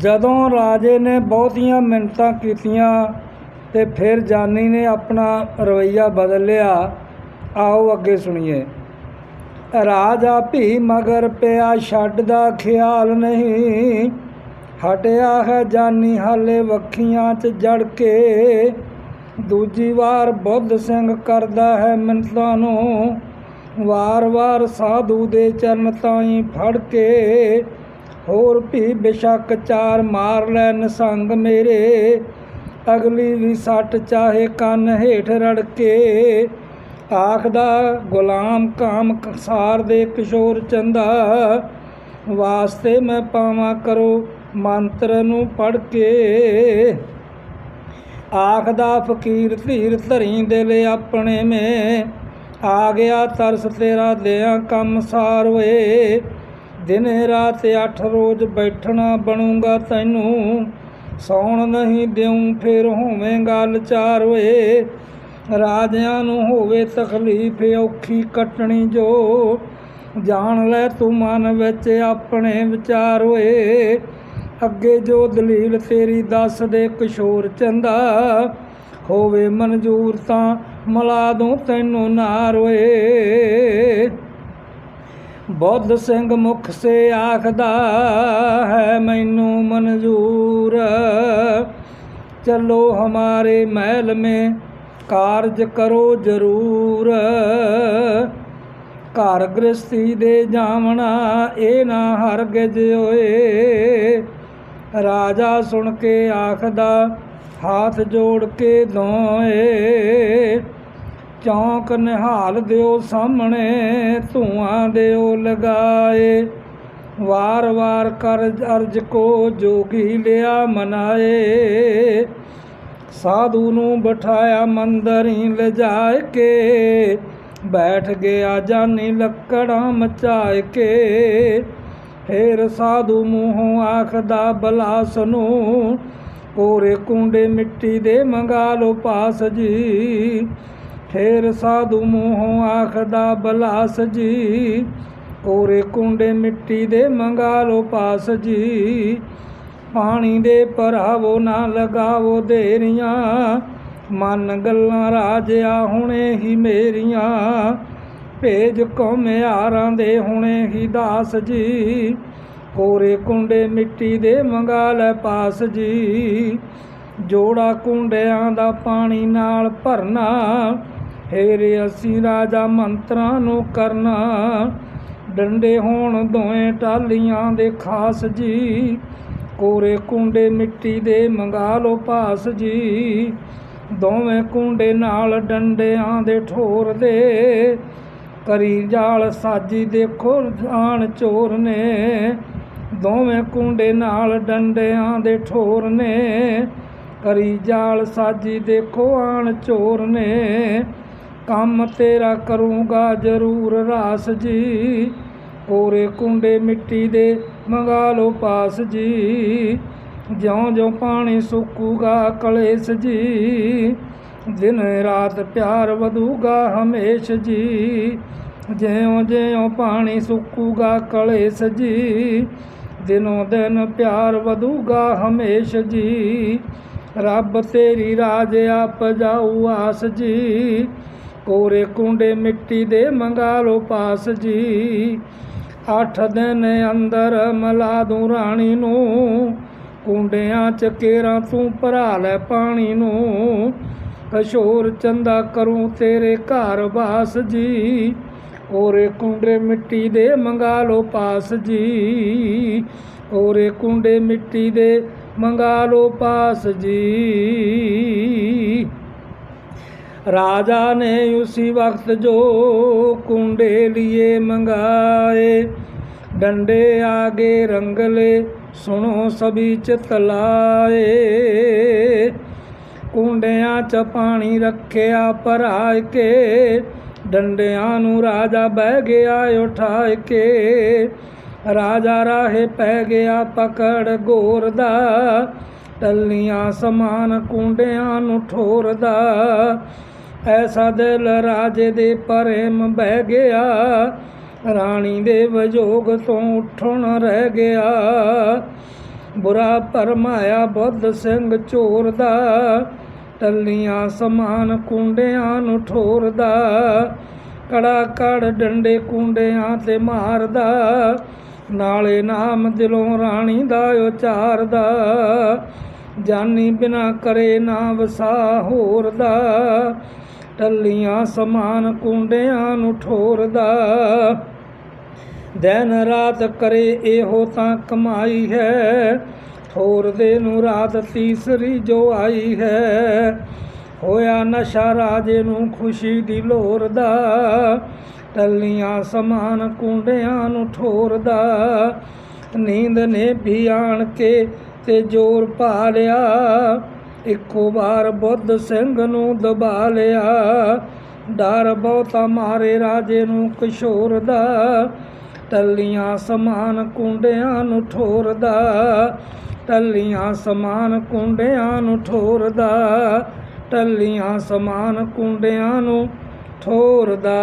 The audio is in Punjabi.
ਜਦੋਂ ਰਾਜੇ ਨੇ ਬਹੁਤੀਆਂ ਮਿੰਨਤਾਂ ਕੀਤੀਆਂ ਤੇ ਫਿਰ ਜਾਨੀ ਨੇ ਆਪਣਾ ਰਵੱਈਆ ਬਦਲ ਲਿਆ, ਆਓ ਅੱਗੇ ਸੁਣੀਏ। ਰਾਜਾ ਭੀ ਮਗਰ ਪਿਆ ਛੱਡ ਦਾ ਖਿਆਲ ਨਹੀਂ, ਹਟਿਆ ਹੈ ਜਾਨੀ ਹਾਲੇ ਵੱਖੀਆਂ 'ਚ ਜੜ ਕੇ। ਦੂਜੀ ਵਾਰ ਬੁੱਧ ਸਿੰਘ ਕਰਦਾ ਹੈ ਮਿੰਨਤਾਂ ਨੂੰ, ਵਾਰ-ਵਾਰ ਸਾਧੂ ਦੇ ਚਰਨ ਤਾਈਂ ਫੜ ਕੇ। ਹੋਰ ਵੀ ਬੇਸ਼ੱਕ ਚਾਰ ਮਾਰ ਲੈ ਨਸੰਗ ਮੇਰੇ। ਅਗਲੀ ਵੀ ਸੱਟ ਚਾਹੇ ਕੰਨ ਹੇਠ ਰੜ ਕੇ ਆਖਦਾ, ਗੁਲਾਮ ਕਾਮ ਕਸਾਰ ਦੇ ਕਿਸ਼ੋਰ ਚੰਦਾ, ਵਾਸਤੇ ਮੈਂ ਪਾਵਾਂ ਕਰੋ ਮੰਤਰ ਨੂੰ ਪੜ ਕੇ। ਆਖਦਾ, ਫਕੀਰ ਧੀਰ ਧਰੀ ਦਿਲ ਆਪਣੇ ਮੇ, ਆ ਗਿਆ ਤਰਸ ਤੇਰਾ, ਦਿਆਂ ਕੰਮ ਸਾਰ ਓਏ ਦਿਨ ਰਾਤ ਅੱਠ ਰੋਜ਼ ਬੈਠਣਾ ਬਣੂਗਾ ਤੈਨੂੰ। ਸੌਣ ਨਹੀਂ ਦਿਉ ਫਿਰ ਹੋਵੇਂਗਾ ਲਾਚਾਰ ਓਏ ਰਾਜਿਆਂ ਨੂੰ ਹੋਵੇ ਤਕਲੀਫ ਔਖੀ ਕੱਟਣੀ ਜੋ। ਜਾਣ ਲੈ ਤੂੰ ਮਨ ਵਿੱਚ ਆਪਣੇ ਵਿਚਾਰ ਓਏ ਅੱਗੇ ਜੋ ਦਲੀਲ ਤੇਰੀ ਦੱਸ ਦੇ ਕਿਸ਼ੋਰ ਚੰਦਾ। ਹੋਵੇ ਮਨਜ਼ੂਰ ਤਾਂ ਮਲਾ ਦੂੰ ਤੈਨੂੰ ਨਾਰ ਓਏ ਬੁੱਧ ਸਿੰਘ ਮੁਖ ਸੇ ਆਖਦਾ ਹੈ, ਮੈਨੂੰ ਮਨਜ਼ੂਰ ਚਲੋ ਹਮਾਰੇ ਮਹਿਲ ਮੇ ਕਾਰਜ ਕਰੋ ਜ਼ਰੂਰ ਘਰ ਗ੍ਰਸਤੀ ਦੇ ਜਾਵਣਾ ਇਹ ਨਾ ਹਰਗਿਜ ਓਏ। ਰਾਜਾ ਸੁਣ ਕੇ ਆਖਦਾ, ਹੱਥ ਜੋੜ ਕੇ ਦੋਏ। ਚੌਂਕ ਨਿਹਾਲ ਦਿਓ ਸਾਹਮਣੇ, ਧੂਆਂ ਦਿਓ ਲਗਾਏ। ਵਾਰ-ਵਾਰ ਕਰ ਅਰਜ ਕੋ ਜੋਗੀ ਲਿਆ ਮਨਾਏ। ਸਾਧੂ ਨੂੰ ਬਿਠਾਇਆ ਮੰਦਰੀ ਲਿਜਾਇ ਕੇ। ਬੈਠ ਗਿਆ ਜਾਨੀ ਲੱਕੜਾਂ ਮਚਾਇ ਕੇ। ਫੇਰ ਸਾਧੂ ਮੂੰਹੋਂ ਆਖਦਾ, ਬਲਾਸ ਨੂੰ ਕੋਰੇ ਕੁੰਡੇ ਮਿੱਟੀ ਦੇ ਮੰਗਾ ਲੋ ਪਾਸ ਜੀ। ਫੇਰ ਸਾਧੂ ਮੂੰਹੋਂ ਆਖਦਾ, ਬਲਾਸ ਜੀ ਕੋਰੇ ਕੁੰਡੇ ਮਿੱਟੀ ਦੇ ਮੰਗਾ ਲੋ ਪਾਸ ਜੀ। ਪਾਣੀ ਦੇ ਭਰਾਵੋ ਨਾ ਲਗਾਵੋ ਦੇਰੀਆਂ। ਮਨ ਗੱਲਾਂ ਰਾਜਿਆ ਹੁਣੇ ਹੀ ਮੇਰੀਆਂ। ਭੇਜ ਕੌਮਿਆਰਾਂ ਦੇ ਹੁਣੇ ਹੀ ਦਾਸ ਜੀ। ਕੋਰੇ ਕੁੰਡੇ ਮਿੱਟੀ ਦੇ ਮੰਗਾ ਲੈ ਪਾਸ ਜੀ। ਜੋੜਾ ਕੁੰਡਿਆਂ ਦਾ ਪਾਣੀ ਨਾਲ ਭਰਨਾ। ਹੇਰੇ ਅਸੀਂ ਰਾਜਾ ਮੰਤਰਾਂ ਨੂੰ ਕਰਨਾ। ਡੰਡੇ ਹੋਣ ਦੋਵੇਂ ਟਾਲੀਆਂ ਦੇ ਖਾਸ ਜੀ। ਕੋਰੇ ਕੁੰਡੇ ਮਿੱਟੀ ਦੇ ਮੰਗਾ ਲੋ ਪਾਸ ਜੀ। ਦੋਵੇਂ ਕੁੰਡੇ ਨਾਲ ਡੰਡਿਆਂ ਦੇ ਠੋਰ ਦੇ। ਕਰੀ ਜਾਲ ਸਾਜੀ ਦੇਖੋ ਆਣ ਚੋਰ ਨੇ। ਦੋਵੇਂ ਕੁੰਡੇ ਨਾਲ ਡੰਡਿਆਂ ਦੇ ਠੋਰ ਨੇ। ਕਰੀ ਜਾਲ ਸਾਜੀ ਦੇਖੋ ਆਣ ਚੋਰ ਨੇ। ਕੰਮ ਤੇਰਾ ਕਰੂੰਗਾ ਜ਼ਰੂਰ ਰਾਸ ਜੀ। ਕੋਰੇ ਕੁੰਡੇ ਮਿੱਟੀ ਦੇ ਮੰਗਾ ਲੋ ਪਾਸ ਜੀ। ਜਿਉਂ ਜਿਉਂ ਪਾਣੀ ਸੁੱਕੂਗਾ ਕਲੇਸ਼ ਜੀ। ਦਿਨ ਰਾਤ ਪਿਆਰ ਵਧੂਗਾ ਹਮੇਸ਼ ਜੀ। ਜਿਉਂ ਜਿਉਂ ਪਾਣੀ ਸੁੱਕੂਗਾ ਕਲੇਸ਼ ਜੀ। ਦਿਨੋਂ ਦਿਨ ਪਿਆਰ ਵਧੂਗਾ ਹਮੇਸ਼ ਜੀ। ਰੱਬ ਤੇਰੀ ਰਾਜ ਆਪ ਜਾਊ ਆਸ ਜੀ। ਕੋਰੇ ਕੁੰਡੇ ਮਿੱਟੀ ਦੇ ਮੰਗਾ ਲੋ ਪਾਸ ਜੀ। ਅੱਠ ਦਿਨ ਅੰਦਰ ਮਲਾ ਦੂੰ ਰਾਣੀ ਨੂੰ, ਕੁੰਡਿਆਂ ਚ ਕੇਰਾਂ ਤੂੰ ਭਰਾ ਲੈ ਪਾਣੀ ਨੂੰ। ਕਸ਼ੋਰ ਚੰਦਾ ਕਰੂੰ ਤੇਰੇ ਘਰ ਬਾਸ ਜੀ। ਓਰੇ ਕੁੰਡੇ ਮਿੱਟੀ ਦੇ ਮੰਗਾ ਲੋ ਪਾਸ ਜੀ। ਓਰੇ ਕੁੰਡੇ ਮਿੱਟੀ ਦੇ ਮੰਗਾ ਲੋ ਪਾਸ ਜੀ। राजा ने उसी वक्त जो कुंडे लिए मंगाए डंडे आगे रंगले सुनो सभी चित लाए ਕੁੰਡਿਆਂ 'ਚ ਪਾਣੀ ਰੱਖਿਆ ਭਰਾ ਕੇ, ਡੰਡਿਆਂ ਨੂੰ ਰਾਜਾ ਬਹਿ ਗਿਆ ਉਠਾ ਕੇ। ਰਾਜਾ ਰਾਹੇ ਪੈ ਗਿਆ ਪਕੜ ਗੋਰ ਦਾ, ਟੱਲੀਆਂ ਸਮਾਨ ਕੁੰਡਿਆਂ ਨੂੰ ਠੋਰਦਾ ਐਸਾ ਦਿਲ ਰਾਜੇ ਦੇ ਪ੍ਰੇਮ ਬਹਿ ਗਿਆ, ਰਾਣੀ ਦੇ ਵਿਜੋਗ ਤੋਂ ਉੱਠਣ ਰਹਿ ਗਿਆ। ਬੁਰਾ ਭਰਮਾਇਆ ਬੁੱਧ ਸਿੰਘ ਚੋਰ ਦਾ, ਟੱਲੀਆਂ ਸਮਾਨ ਕੁੰਡਿਆਂ ਨੂੰ ਠੋਰਦਾ। ਕੜਾ ਕੜ ਡੰਡੇ ਕੁੰਡਿਆਂ ਤੇ ਮਾਰਦਾ, ਨਾਲੇ ਨਾਮ ਦਿਲੋਂ ਰਾਣੀ ਦਾ ਉਚਾਰਦਾ। ਜਾਨੀ ਬਿਨਾ ਕਰੇ ਨਾ ਵਸਾ ਹੋਰ ਦਾ ਟੱਲੀਆਂ ਸਮਾਨ ਕੁੰਡਿਆਂ ਨੂੰ ਠੋਰਦਾ। ਦਿਨ ਰਾਤ ਕਰੇ ਇਹੋ ਤਾਂ ਕਮਾਈ ਹੈ। ਠੋਰਦੇ ਨੂੰ ਰਾਤ ਤੀਸਰੀ ਜੋ ਆਈ ਹੈ। ਹੋਇਆ ਨਸ਼ਾ ਰਾਜੇ ਨੂੰ ਖੁਸ਼ੀ ਦੀ ਲੋਰ ਦਾ। ਟੱਲੀਆਂ ਸਮਾਨ ਕੁੰਡਿਆਂ ਨੂੰ ਠੋਰਦਾ। ਨੀਂਦ ਨੇ ਵੀ ਆਣ ਕੇ ਤੇ ਜ਼ੋਰ ਪਾ ਲਿਆ। ਇੱਕੋ ਵਾਰ ਬੁੱਧ ਸਿੰਘ ਨੂੰ ਦਬਾ ਲਿਆ। ਡਰ ਬਹੁਤਾ ਮਾਰੇ ਰਾਜੇ ਨੂੰ ਕਿਸ਼ੋਰ ਦਾ। ਟੱਲੀਆਂ ਸਮਾਨ ਕੁੰਡਿਆਂ ਨੂੰ ਠੋਰਦਾ ਟੱਲੀਆਂ ਸਮਾਨ ਕੁੰਡਿਆਂ ਨੂੰ ਠੋਰਦਾ ਟੱਲੀਆਂ ਸਮਾਨ ਕੁੰਡਿਆਂ ਨੂੰ ਠੋਰਦਾ